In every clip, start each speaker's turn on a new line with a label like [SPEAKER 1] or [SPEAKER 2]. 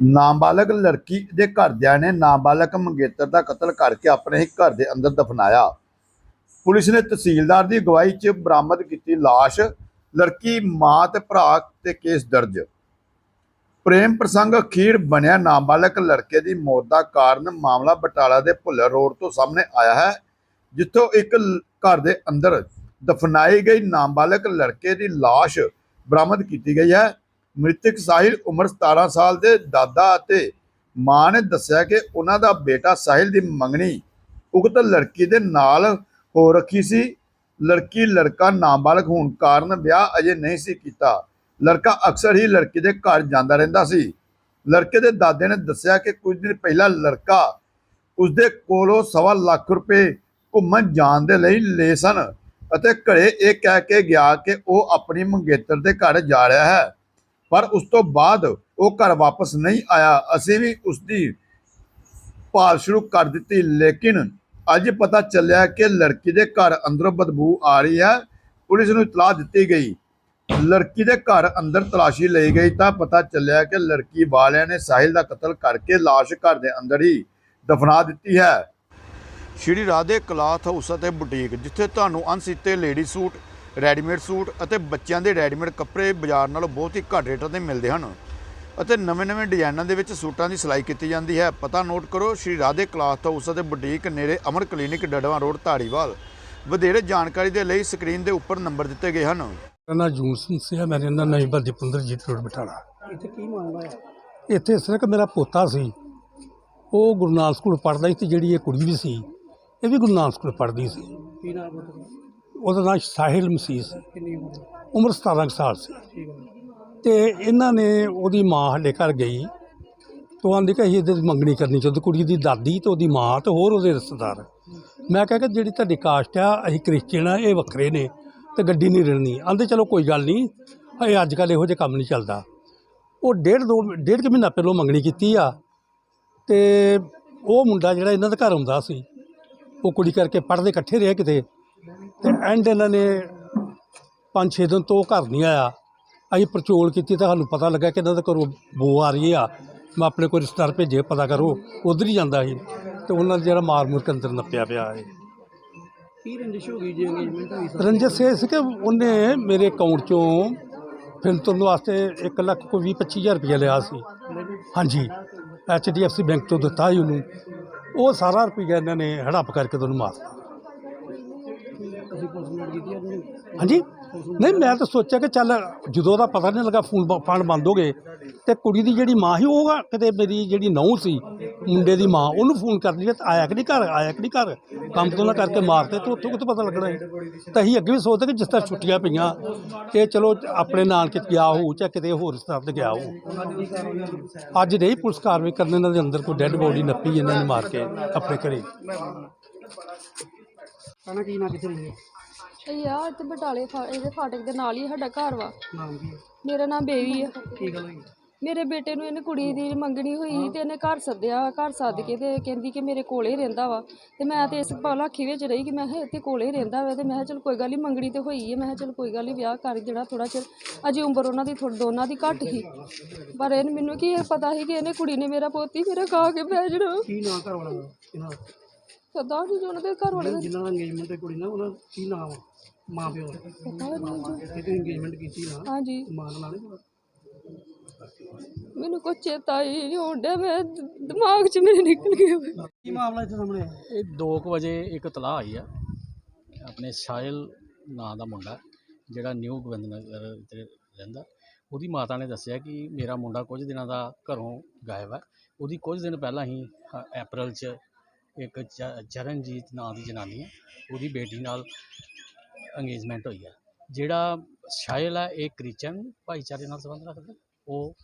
[SPEAKER 1] ਨਾਬਾਲਗ ਲੜਕੀ ਦੇ ਘਰਦਿਆਂ ਨੇ ਨਾਬਾਲਗ ਮੰਗੇਤਰ ਦਾ ਕਤਲ ਕਰਕੇ ਆਪਣੇ ਹੀ ਘਰ ਦੇ ਅੰਦਰ ਦਫਨਾਇਆ। ਪੁਲਿਸ ਨੇ ਤਹਿਸੀਲਦਾਰ ਦੀ ਅਗਵਾਈ 'ਚ ਬਰਾਮਦ ਕੀਤੀ ਲਾਸ਼। ਲੜਕੀ ਮਾਂ ਤੇ ਭਰਾ ਤੇ ਕੇਸ ਦਰਜ। ਪ੍ਰੇਮ ਪ੍ਰਸੰਗ ਅਖੀਰ ਬਣਿਆ। ਨਾਬਾਲਗ ਲੜਕੇ ਦੀ ਮੌਤ ਦਾ ਕਾਰਨ ਮਾਮਲਾ ਬਟਾਲਾ ਦੇ ਭੁੱਲਰ ਰੋਡ ਤੋਂ ਸਾਹਮਣੇ ਆਇਆ ਹੈ, ਜਿੱਥੋਂ ਇੱਕ ਘਰ ਦੇ ਅੰਦਰ ਦਫਨਾਈ ਗਈ ਨਾਬਾਲਗ ਲੜਕੇ ਦੀ ਲਾਸ਼ ਬਰਾਮਦ ਕੀਤੀ ਗਈ ਹੈ। ਮ੍ਰਿਤਕ ਸਾਹਿਲ ਉਮਰ 17 ਸਾਲ ਦੇ ਦਾਦਾ ਅਤੇ ਮਾਂ ਨੇ ਦੱਸਿਆ ਕਿ ਉਹਨਾਂ ਦਾ ਬੇਟਾ ਸਾਹਿਲ ਦੀ ਮੰਗਣੀ ਉਕਤ ਲੜਕੀ ਦੇ ਨਾਲ ਹੋ ਰੱਖੀ ਸੀ। ਲੜਕੀ, ਲੜਕਾ ਨਾਬਾਲਗ ਹੋਣ ਕਾਰਨ ਵਿਆਹ ਅਜੇ ਨਹੀਂ ਸੀ ਕੀਤਾ। ਲੜਕਾ ਅਕਸਰ ਹੀ ਲੜਕੀ ਦੇ ਘਰ ਜਾਂਦਾ ਰਹਿੰਦਾ ਸੀ। ਲੜਕੇ ਦੇ ਦਾਦੇ ਨੇ ਦੱਸਿਆ ਕਿ ਕੁਝ ਦਿਨ ਪਹਿਲਾਂ ਲੜਕਾ ਉਸਦੇ ਕੋਲੋਂ ਸਵਾ ਲੱਖ ਰੁਪਏ ਘੁੰਮਣ ਜਾਣ ਦੇ ਲਈ ਲਏ ਸਨ ਅਤੇ ਘਰੇ ਇਹ ਕਹਿ ਕੇ ਗਿਆ ਕਿ ਉਹ ਆਪਣੀ ਮੰਗੇਤਰ ਦੇ ਘਰ ਜਾ ਰਿਹਾ ਹੈ। ਪਰ ਉਸ ਤੋਂ ਬਾਅਦ ਉਹ ਘਰ ਵਾਪਸ ਨਹੀਂ ਆਇਆ। ਅਸੀਂ ਵੀ ਉਸ ਦੀ ਭਾਲ ਸ਼ੁਰੂ ਕਰ ਦਿੱਤੀ, ਲੇਕਿਨ ਅੱਜ ਪਤਾ ਚੱਲਿਆ ਕਿ ਲੜਕੀ ਦੇ ਘਰ ਅੰਦਰੋਂ ਬਦਬੂ ਆ ਰਹੀ ਹੈ। ਪੁਲਿਸ ਨੂੰ ਇਤਲਾਹ ਦਿੱਤੀ ਗਈ। ਲੜਕੀ ਦੇ ਘਰ ਅੰਦਰ ਤਲਾਸ਼ੀ ਲਈ ਗਈ ਤਾਂ ਪਤਾ ਚੱਲਿਆ ਕਿ ਲੜਕੀ ਵਾਲਿਆਂ ਨੇ ਸਾਹਿਲ ਦਾ ਕਤਲ ਕਰਕੇ ਲਾਸ਼ ਘਰ ਦੇ ਅੰਦਰ ਹੀ ਦਫਨਾ ਦਿੱਤੀ ਹੈ। ਸ਼੍ਰੀ ਰਾਧੇ ਕਲਾਥ ਹਾਊਸ ਅਤੇ ਬੁਟੀਕ, ਜਿੱਥੇ ਤੁਹਾਨੂੰ ਅਣਸੀਤੇ ਲੇਡੀ ਸੂਟ ਰੈਡੀਮੇਡ ਸੂਟ ਅਤੇ ਬੱਚਿਆਂ ਦੇ ਰੈਡੀਮੇਡ ਕੱਪੜੇ ਬਾਜ਼ਾਰ ਨਾਲੋਂ ਬਹੁਤ ਹੀ ਘੱਟ ਰੇਟਾਂ ਤੇ ਮਿਲਦੇ ਹਨ। ਅਤੇ ਨਵੇਂ-ਨਵੇਂ ਡਿਜ਼ਾਈਨਾਂ ਦੇ ਵਿੱਚ ਸੂਟਾਂ ਦੀ ਸਿਲਾਈ ਕੀਤੀ ਜਾਂਦੀ ਹੈ। ਪਤਾ ਨੋਟ ਕਰੋ ਸ਼੍ਰੀ ਰਾਧੇ ਕਲਾਥ ਹਾਊਸ ਅਤੇ ਬੁਟੀਕ ਨੇੜੇ ਅਮਰ ਕਲੀਨਿਕ ਡੜਵਾ ਰੋਡ ਧਾਰੀਵਾਲ। ਵਧੇਰੇ ਜਾਣਕਾਰੀ ਦੇ ਲਈ ਸਕਰੀਨ ਦੇ ਉੱਪਰ ਨੰਬਰ ਦਿੱਤੇ ਗਏ ਹਨ।
[SPEAKER 2] ਮੇਰਾ ਨਾਂ ਜੂਨ ਸਿੰਘ ਸੀ ਮੈਂ ਰਹਿੰਦਾ ਨਵੀਂ ਭਰਤੀ ਪੁੰਦਰਜੀਤ ਰੋਡ ਬਟਾਲਾ
[SPEAKER 3] ਇੱਥੇ ਕੀ ਮਾਮਲਾ ਹੈ?
[SPEAKER 2] ਇੱਥੇ ਇਸ ਤਰ੍ਹਾਂ ਕਿ ਮੇਰਾ ਪੋਤਾ ਸੀ ਉਹ ਗੁਰੂ ਨਾਨਕ ਸਕੂਲ ਪੜ੍ਹਦਾ ਸੀ ਤੇ ਜਿਹੜੀ ਇਹ ਕੁੜੀ ਵੀ ਸੀ ਇਹ ਵੀ ਗੁਰੂ ਨਾਨਕ ਸਕੂਲ ਪੜ੍ਹਦੀ ਸੀ।
[SPEAKER 3] ਕੀ ਨਾਮ ਹੈ ਤੁਹਾਡਾ
[SPEAKER 2] ਉਹਦਾ ਨਾਂ ਸਾਹਿਲ ਮਸੀਹ ਸੀ।
[SPEAKER 3] ਕਿੰਨੀ ਉਮਰ?
[SPEAKER 2] ਉਮਰ 17 ਕੁ ਸਾਲ ਸੀ।
[SPEAKER 3] ਠੀਕ ਹੈ
[SPEAKER 2] ਤੇ ਇਹਨਾਂ ਨੇ ਉਹਦੀ ਮਾਂ ਸਾਡੇ ਘਰ ਗਈ। ਤੋਂ ਆਂਦੀ ਕਿ ਅਸੀਂ ਇਹਦੇ ਦੀ ਮੰਗਣੀ ਕਰਨੀ ਚਾਹੁੰਦੇ ਕੁੜੀ ਦੀ ਦਾਦੀ ਤੇ ਉਹਦੀ ਮਾਂ ਤੇ ਹੋਰ ਉਹਦੇ ਰਿਸ਼ਤੇਦਾਰ। ਮੈਂ ਕਿਹਾ ਕਿ ਜਿਹੜੀ ਤੁਹਾਡੀ ਕਾਸਟ ਆ ਅਸੀਂ ਕ੍ਰਿਸਚੀਅਨ ਆ ਇਹ ਵੱਖਰੇ ਨੇ ਤੇ ਗੱਡੀ ਨਹੀਂ ਰਲਣੀ। ਆਂਦੇ ਚਲੋ ਕੋਈ ਗੱਲ ਨਹੀਂ ਇਹ ਅੱਜ ਕੱਲ੍ਹ ਇਹੋ ਜਿਹਾ ਕੰਮ ਨਹੀਂ ਚੱਲਦਾ। ਉਹ ਡੇਢ ਦੋ ਡੇਢ ਕੁ ਮਹੀਨਾ ਪਹਿਲਾਂ ਮੰਗਣੀ ਕੀਤੀ ਆ। ਤੇ ਉਹ ਮੁੰਡਾ ਜਿਹੜਾ ਇਹਨਾਂ ਦੇ ਘਰ ਆਉਂਦਾ ਸੀ ਉਹ ਕੁੜੀ ਕਰਕੇ ਪੜ੍ਹਦੇ ਇਕੱਠੇ ਰਹੇ ਕਿਤੇ। ਤੇ ਐਂਡ ਇਹਨਾਂ ਨੇ ਪੰਜ ਛੇ ਦਿਨ ਤੋਂ ਘਰ ਨਹੀਂ ਆਇਆ। ਅਸੀਂ ਪਰਚੋਲ ਕੀਤੀ ਤਾਂ ਸਾਨੂੰ ਪਤਾ ਲੱਗਾ ਕਿ ਇਹਨਾਂ ਦੇ ਘਰੋਂ ਬੋ ਆ ਰਹੀ ਆ। ਮੈਂ ਆਪਣੇ ਕੋਈ ਰਿਸ਼ਤੇਦਾਰ ਭੇਜੇ ਪਤਾ ਕਰੋ ਉਧਰ ਹੀ ਜਾਂਦਾ ਸੀ। ਤੇ ਉਹਨਾਂ ਦਾ ਜਿਹੜਾ ਮਾਰ ਮੁਰ ਕੇ ਅੰਦਰ ਨੱਪਿਆ ਪਿਆ ਹੈ
[SPEAKER 3] ਕੀ ਰੰਜਿਸ਼ ਹੋ ਗਈ ਜੀ ਅੰਗੇਜਮੈਂਟ ਹੋਈ ਸਰ?
[SPEAKER 2] ਰੰਜਿਤ ਇਹ ਸੀ ਕਿ ਉਹਨੇ ਮੇਰੇ ਅਕਾਊਂਟ ਚੋਂ ਫਿਰਤਨ ਵਾਸਤੇ 1 ਲੱਖ ਕੋਈ ਵੀਹ ਪੱਚੀ ਹਜ਼ਾਰ ਰੁਪਇਆ ਲਿਆ ਸੀ। ਹਾਂਜੀ H D F C bank ਤੋਂ ਦਿੱਤਾ ਸੀ ਉਹਨੂੰ। ਉਹ ਸਾਰਾ ਰੁਪਇਆ ਇਹਨਾਂ ਨੇ ਹੜੱਪ ਕਰਕੇ ਤੁਹਾਨੂੰ ਮਾਰਤਾ
[SPEAKER 3] ਅਸੀਂ ਪੁਲਿਸ ਨੂੰ ਕੀਤੀ ਉਹਨੂੰ
[SPEAKER 2] ਹਾਂਜੀ। ਨਹੀਂ, ਮੈਂ ਤਾਂ ਸੋਚਿਆ ਕਿ ਚੱਲ ਜਦੋਂ ਦਾ ਪਤਾ ਨਹੀਂ ਲੱਗਾ ਫੋਨ ਬ- ਫੰਡ ਬੰਦ ਹੋ ਗਏ ਤੇ ਕੁੜੀ ਦੀ ਜਿਹੜੀ ਮਾਂ ਸੀ, ਉਹ ਕਿਤੇ ਮੇਰੀ ਜਿਹੜੀ ਨੌਂ ਸੀ, ਮੁੰਡੇ ਦੀ ਮਾਂ, ਉਹਨੂੰ ਫੋਨ ਕਰ ਲਿਆ ਆਇਆ ਕਿ ਨਹੀਂ ਘਰ, ਆਇਆ ਕਿ ਨਹੀਂ ਘਰ? ਕੰਮ ਤੋਂ ਨਾ ਕਰਕੇ ਮਾਰਤੇ ਤੇ ਉੱਥੋਂ ਕਿਤੇ ਪਤਾ ਲੱਗਣਾ ਸੀ ਤਾਂ ਅਸੀਂ ਅੱਗੇ ਵੀ ਸੋਚਦੇ ਕਿ ਜਿਸ ਤਰ੍ਹਾਂ ਛੁੱਟੀਆਂ ਪਈਆਂ ਕਿ ਚਲੋ ਆਪਣੇ ਨਾਨਕੇ ਗਿਆ ਹੋਊ ਜਾਂ ਕਿਤੇ ਹੋਰ ਸਥਾਨ ਤੇ ਗਿਆ ਹੋਊ।
[SPEAKER 3] ਅੱਜ
[SPEAKER 2] ਅੱਜ ਨਹੀਂ, ਪੁਲਿਸ ਕਾਰਵਾਈ ਕਰਨ ਇਹਨਾਂ ਦੇ ਅੰਦਰ ਕੋਈ ਡੈੱਡ ਬੋਡੀ ਨੱਪੀ ਇਹਨਾਂ ਨੇ ਮਾਰ ਕੇ ਆਪਣੇ ਘਰੇ।
[SPEAKER 3] ਕਹਿਣਾ ਕੀ ਨਾ ਕਿੱਥੇ ਰਹੀ ਹੈ
[SPEAKER 4] ਇਹ ਆ ਇੱਥੇ ਬਟਾਲੇ ਫਾ- ਇਹਦੇ ਫਾਟਕ ਦੇ ਨਾਲ ਹੀ ਸਾਡਾ ਘਰ ਵਾ।
[SPEAKER 3] ਨਾਮ ਕੀ ਹੈ
[SPEAKER 4] ਮੇਰਾ ਨਾਮ ਬੇਬੀ ਆ।
[SPEAKER 3] ਕੀ ਗੱਲ ਹੋਈ?
[SPEAKER 4] ਮੇਰੇ ਬੇਟੇ ਨੂੰ ਇਹਨੇ ਕੁੜੀ ਦੀ ਮੰਗਣੀ ਹੋਈ ਸੀ ਤੇ ਇਹਨੇ ਘਰ ਸੱਦਿਆ ਘਰ ਸੱਦ ਕੇ ਤੇ ਕਹਿੰਦੀ ਕਿ ਮੇਰੇ ਕੋਲੇ ਰਹਿੰਦਾ ਵਾ। ਤੇ ਮੈਂ ਤੇ ਇਸ ਭਲਾਖੀ ਵਿੱਚ ਰਹੀ ਕਿ ਮੈਂ ਕਿਹਾ ਇੱਥੇ ਕੋਲੇ ਰਹਿੰਦਾ ਵਾ ਤੇ ਮੈਂ ਕਿਹਾ ਚਲ ਕੋਈ ਗੱਲ ਨਹੀਂ ਮੰਗਣੀ ਤੇ ਹੋਈ ਹੈ ਮੈਂ ਕਿਹਾ ਚਲ ਕੋਈ ਗੱਲ ਨਹੀਂ ਵਿਆਹ ਕਰ ਜਿਹੜਾ ਥੋੜਾ ਚਿਰ। ਅਜੇ ਉਮਰ ਉਹਨਾਂ ਦੀ ਥੋੜੀ ਦੋਨਾਂ ਦੀ ਘੱਟ ਸੀ। ਪਰ ਇਹਨ ਮੈਨੂੰ ਕੀ ਇਹ ਪਤਾ ਸੀ ਕਿ ਇਹਨੇ ਕੁੜੀ ਨੇ ਮੇਰਾ ਪੋਤੀ ਮੇਰਾ ਖਾ ਕੇ ਬਹਿ ਜਾਣਾ।
[SPEAKER 3] ਕੀ ਨਾਂ ਘਰ ਵਾਲਾ ਇਹਨਾਂ ਦਾ?
[SPEAKER 4] ਪਤਾ ਨਹੀਂ ਉਹਨਾਂ ਦੇ ਘਰ ਵਾਲੇ ਦਾ।
[SPEAKER 3] ਜਿਨ੍ਹਾਂ ਦਾ ਅੰਗੇਜਮੈਂਟ ਹੈ ਕੁੜੀ ਨਾਲ ਉਹਨਾਂ ਦਾ ਕੀ ਨਾਮ ਆ? ਮਾਂ ਪਿਓ ਦਾ।
[SPEAKER 4] ਪਤਾ ਨਹੀਂ ਜੀ।
[SPEAKER 3] ਇਹ ਤੇ ਕੀਤੀ ਨਾ
[SPEAKER 4] ਹਾਂਜੀ।
[SPEAKER 3] ਮਾਂ ਨਾਲ ਨਹੀਂ
[SPEAKER 4] ਮੈਨੂੰ ਕੁਛ ਚੇਤਾ ਹੀ ਨਹੀਂ ਹੁੰਦਾ ਮੈਂ ਦ- ਦਿਮਾਗ 'ਚ ਮੇਰੇ ਨਿਕਲ ਗਿਆ
[SPEAKER 3] ਕੀ ਮਾਮਲਾ ਇੱਥੇ ਸਾਹਮਣੇ ਆਇਆ?
[SPEAKER 5] ਇਹ 2 ਵਜੇ ਇੱਕ ਤਲਾਹ ਆਈ ਆ। ਆਪਣੇ ਸਾਹਿਲ ਨਾਂ ਦਾ ਮੁੰਡਾ ਜਿਹੜਾ ਨਿਊ ਗੋਬਿੰਦ ਨਗਰ ਤੇ ਰਹਿੰਦਾ ਉਹਦੀ ਮਾਤਾ ਨੇ ਦੱਸਿਆ ਕਿ ਮੇਰਾ ਮੁੰਡਾ ਕੁਝ ਦਿਨਾਂ ਦਾ ਘਰੋਂ ਗਾਇਬ ਹੈ ਉਹਦੀ ਕੁਝ ਦਿਨ ਪਹਿਲਾਂ ਹੀ ਅ, ਅਪ੍ਰੈਲ 'ਚ ਇੱਕ ਚ- ਚਰਨਜੀਤ ਨਾਂ ਦੀ ਜਨਾਨੀ ਹੈ, ਉਹਦੀ ਬੇਟੀ ਨਾਲ ਅੰਗੇਜਮੈਂਟ ਹੋਈ ਹੈ। ਜਿਹੜਾ ਸ਼ਾਇਲ ਹੈ, ਇਹ ਕ੍ਰਿਸਚਨ ਭਾਈਚਾਰੇ ਨਾਲ ਸੰਬੰਧ ਰੱਖਦਾ। ਉਹ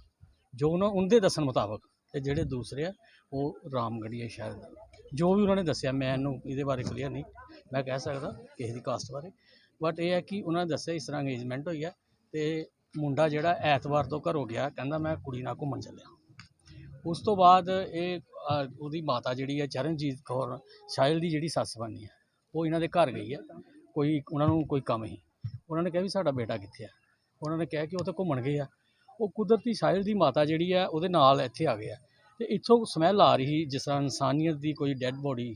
[SPEAKER 5] ਜੋ ਉਹਨਾਂ, ਉਹਦੇ ਦੱਸਣ ਮੁਤਾਬਕ ਤੇ ਜਿਹੜੇ ਦੂਸਰੇ ਆ, ਉਹ ਰਾਮਗੜੀਏ ਸ਼ਹਿਰ ਦਾ। ਜੋ ਵੀ ਉਹਨਾਂ ਨੇ ਦੱਸਿਆ, ਮੈਂ ਇਹਨੂੰ ਇਹਦੇ ਬਾਰੇ ਕਲੀਅਰ ਨਹੀਂ, ਮੈਂ ਕਹਿ ਸਕਦਾ ਕਿਸੇ ਦੀ ਕਾਸਟ ਬਾਰੇ। ਬਟ ਇਹ ਹੈ ਕਿ ਉਹਨਾਂ ਨੇ ਦੱਸਿਆ, ਇਸ ਤਰ੍ਹਾਂ ਅੰਗੇਜਮੈਂਟ ਹੋਈ ਹੈ ਤੇ ਮੁੰਡਾ ਜਿਹੜਾ ਐਤਵਾਰ ਤੋਂ ਘਰੋਂ ਗਿਆ, ਕਹਿੰਦਾ ਮੈਂ ਕੁੜੀ ਨਾਲ ਘੁੰਮਣ ਚੱਲਿਆ। ਉਸ ਤੋਂ ਬਾਅਦ ਇਹ ਅ, ਉਹਦੀ ਮਾਤਾ ਜਿਹੜੀ ਹੈ ਚਰਨਜੀਤ ਕੌਰ ਸਾਹਿਲ ਦੀ ਜਿਹੜੀ ਸੱਸ ਬਣਨੀ ਹੈ ਉਹ ਇਹਨਾਂ ਦੇ ਘਰ ਗਈ ਹੈ। ਕੋਈ ਉਹਨਾਂ ਨੂੰ ਕੋਈ ਕੰਮ ਹੀ ਉਹਨਾਂ ਨੇ ਕਿਹਾ ਵੀ ਸਾਡਾ ਬੇਟਾ ਕਿੱਥੇ ਆ? ਉਹਨਾਂ ਨੇ ਕਿਹਾ ਕਿ ਉਹ ਤਾਂ ਘੁੰਮਣ ਗਏ ਆ। ਉਹ ਕੁਦਰਤੀ ਸਾਹਿਲ ਦੀ ਮਾਤਾ ਜਿਹੜੀ ਹੈ ਉਹਦੇ ਨਾਲ ਇੱਥੇ ਆ ਗਿਆ ਤੇ ਇੱਥੋਂ ਸਮੈਲ ਆ ਰਹੀ ਜਿਸ ਤਰ੍ਹਾਂ ਇਨਸਾਨੀਅਤ ਦੀ ਕੋਈ ਡੈੱਡ ਬੋਡੀ।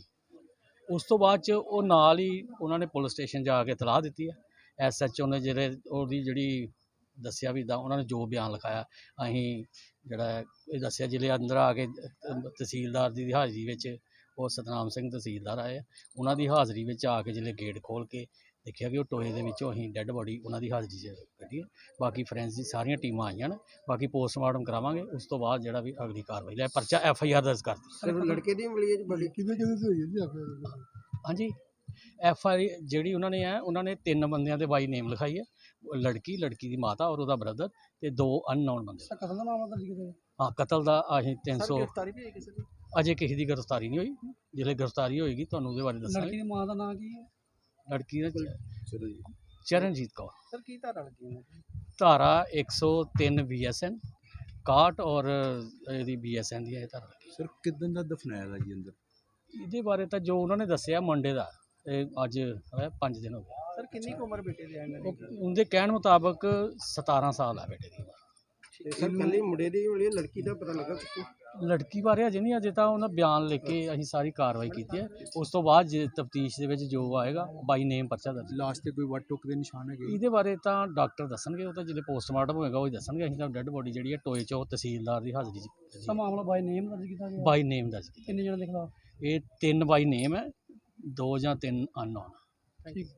[SPEAKER 5] ਉਸ ਤੋਂ ਬਾਅਦ ਚ ਉਹ ਨਾਲ ਹੀ ਉਹਨਾਂ ਨੇ ਪੁਲਿਸ ਸਟੇਸ਼ਨ ਜਾ ਕੇ ਤਲਾਹ ਦਿੱਤੀ ਹੈ। ਐਸਐਚਓ ਨੇ ਜਿਹੜੇ ਉਹਦੀ ਜਿਹੜੀ ਦੱਸਿਆ ਵੀ ਦਾ ਉਹਨਾਂ ਨੇ ਜੋ ਬਿਆਨ ਲਿਖਾਇਆ ਅਸੀਂ ਜਿਹੜਾ ਇਹ ਦੱਸਿਆ ਜ਼ਿਲ੍ਹੇ ਅੰਦਰ ਆ ਕੇ ਤਹਿਸੀਲਦਾਰ ਦੀ ਹਾਜ਼ਰੀ ਵਿੱਚ ਉਹ ਸਤਨਾਮ ਸਿੰਘ ਤਹਿਸੀਲਦਾਰ ਆਏ। ਉਹਨਾਂ ਦੀ ਹਾਜ਼ਰੀ ਵਿੱਚ ਆ ਕੇ ਜਿਹੜੇ ਗੇਟ ਖੋਲ ਕੇ ਦੇਖਿਆ ਕਿ ਉਹ ਟੋਏ ਦੇ ਵਿੱਚੋਂ ਅਸੀਂ ਡੈੱਡ ਬੋਡੀ ਉਹਨਾਂ ਦੀ ਹਾਜ਼ਰੀ 'ਚ ਕੱਢੀ ਹੈ। ਬਾਕੀ ਫੋਰੈਂਸਿਕ ਸਾਰੀਆਂ ਟੀਮਾਂ ਆਈਆਂ ਨੇ ਬਾਕੀ ਪੋਸਟਮਾਰਟਮ ਕਰਾਵਾਂਗੇ ਉਸ ਤੋਂ ਬਾਅਦ ਜਿਹੜਾ ਵੀ ਅਗਲੀ ਕਾਰਵਾਈ ਲੈ ਪਰਚਾ ਐਫ ਆਈ ਆਰ ਦਰਜ ਕਰਤੀ
[SPEAKER 3] ਲੜਕੇ ਦੀ ਮਿਲੀ ਹੈ ਬੜੀ
[SPEAKER 2] ਕਿਹਦੇ ਕਿਹਦੇ ਤੋਂ ਹੋਈ ਹੈ ਜੀ
[SPEAKER 5] ਹਾਂਜੀ ਐਫ ਆਈ ਜਿਹੜੀ ਉਹਨਾਂ ਨੇ ਹੈ ਉਹਨਾਂ ਨੇ ਤਿੰਨ ਬੰਦਿਆਂ ਦੇ ਬਾਈ ਨੇਮ ਲਿਖਾਈ ਹੈ ਲੜਕੀ ਲੜਕੀ ਦੀ ਮਾਤਾ ਔਰ ਉਹਦਾ ਬ੍ਰਦਰ ਤੇ ਦੋ ਅਨਨੋਨ ਬੰਦੇ।
[SPEAKER 3] ਸਰ ਕਤਲ ਦਾ ਮਾਮਲਾ ਦਰਜ ਕੀਤਾ
[SPEAKER 5] ਹਾਂ ਕਤਲ ਦਾ ਅਸੀਂ 300
[SPEAKER 3] ਗ੍ਰਿਫਤਾਰੀ ਵੀ ਹੈ ਕਿਸੇ ਦੀ?
[SPEAKER 5] ਅਜੇ ਕਿਸੇ ਦੀ ਗ੍ਰਿਫਤਾਰੀ ਨਹੀਂ ਹੋਈ। ਜਿਹੜੇ ਗ੍ਰਿਫਤਾਰੀ ਹੋਏਗੀ ਤੁਹਾਨੂੰ ਉਹਦੇ ਬਾਰੇ
[SPEAKER 3] ਲੜਕੀ
[SPEAKER 5] ਦੱਸਾਂਗੇ
[SPEAKER 3] ਦੀ ਮਾਂ ਦਾ ਨਾਂ ਕੀ ਹੈ?
[SPEAKER 5] ਲੜਕੀ ਦਾ ਚਰਨਜੀਤ ਕੌਰ।
[SPEAKER 3] ਸਰ ਕੀ ਧਾਰਾ ਲੱਗੀ ਦੀ
[SPEAKER 5] ਧਾਰਾ 103 ਬੀਐਸਐਨ 61 ਔਰ ਇਹਦੀ ਬੀਐਸਐਨ ਦੀ ਇਹ ਧਾਰਾ ਲੱਗੀ।
[SPEAKER 6] ਸਰ ਕਿਦਾਂ ਦਾ ਦਫਨਾਇਆ ਜੀ ਅੰਦਰ?
[SPEAKER 5] ਇਹਦੇ ਬਾਰੇ ਤਾਂ ਜੋ ਉਹਨਾਂ ਨੇ ਦੱਸਿਆ ਮੰਡੇ ਦਾ। ਇਹ ਅੱਜ ਹੋਇਆ 5 ਦਿਨ ਹੋ ਗਏ।
[SPEAKER 3] ਸਰ ਕਿੰਨੀ ਕੁ ਉਮਰ ਬੇਟੇ ਦੀ ਹੈ ਇਹਨਾਂ
[SPEAKER 5] ਉਹ- ਉਹਦੇ ਕਹਿਣ ਮੁਤਾਬਕ 17 ਸਾਲ ਆ ਬੇਟੇ ਦੀ
[SPEAKER 3] ਸਰ ਕੱਲੀ ਮੁੰਡੇ ਦੀ ਮਿਲੀ ਹੈ, ਲੜਕੀ ਦਾ ਪਤਾ ਲੱਗਾ ਕੁਛ
[SPEAKER 5] ਲੜਕੀ ਬਾਰੇ ਅਜੇ ਨਹੀਂ ਅਜੇ ਤਾਂ ਉਹਨਾਂ ਬਿਆਨ ਲਿਖ ਕੇ ਅਸੀਂ ਸਾਰੀ ਕਾਰਵਾਈ ਕੀਤੀ ਹੈ। ਉਸ ਤੋਂ ਬਾਅਦ ਜੇ ਤਫਤੀਸ਼ ਦੇ ਵਿੱਚ ਜੋ ਆਏਗਾ ਬਾਈ ਨੇਮ ਪਰਚਾ ਦਰਜ।
[SPEAKER 6] ਲਾਸਟ ਤੇ ਕੋਈ ਵੱਟ ਟੁੱਕ ਦੇ ਨਿਸ਼ਾਨ ਹੈਗੇ?
[SPEAKER 5] ਇਹਦੇ ਬਾਰੇ ਤਾਂ ਡਾਕਟਰ ਦੱਸਣਗੇ ਉਹ ਤਾਂ ਜਿਹੜੇ ਪੋਸਟਮਾਰਟਮ ਹੋਏਗਾ ਉਹ ਹੀ ਦੱਸਣਗੇ। ਅਸੀਂ ਤਾਂ ਡੈੱਡ ਬੋਡੀ ਜਿਹੜੀ ਹੈ ਟੋਏ 'ਚ ਉਹ ਤਹਿਸੀਲਦਾਰ ਦੀ ਹਾਜ਼ਰੀ 'ਚ
[SPEAKER 3] ਮਾਮਲਾ ਬਾਈ ਨੇਮ ਦਰਜ ਕੀਤਾ ਗਿਆ?
[SPEAKER 5] ਬਾਈ ਨੇਮ ਦਰਜ ਕੀਤਾ
[SPEAKER 3] ਕਿੰਨੇ ਜਣੇ ਦੇ ਖਿਲਾਫ?
[SPEAKER 5] ਇਹ ਤਿੰਨ ਬਾਈ ਨੇਮ ਹੈ। ਦੋ ਜਾਂ ਤਿੰਨ ਅਨਨੋਨ
[SPEAKER 3] ਠੀਕ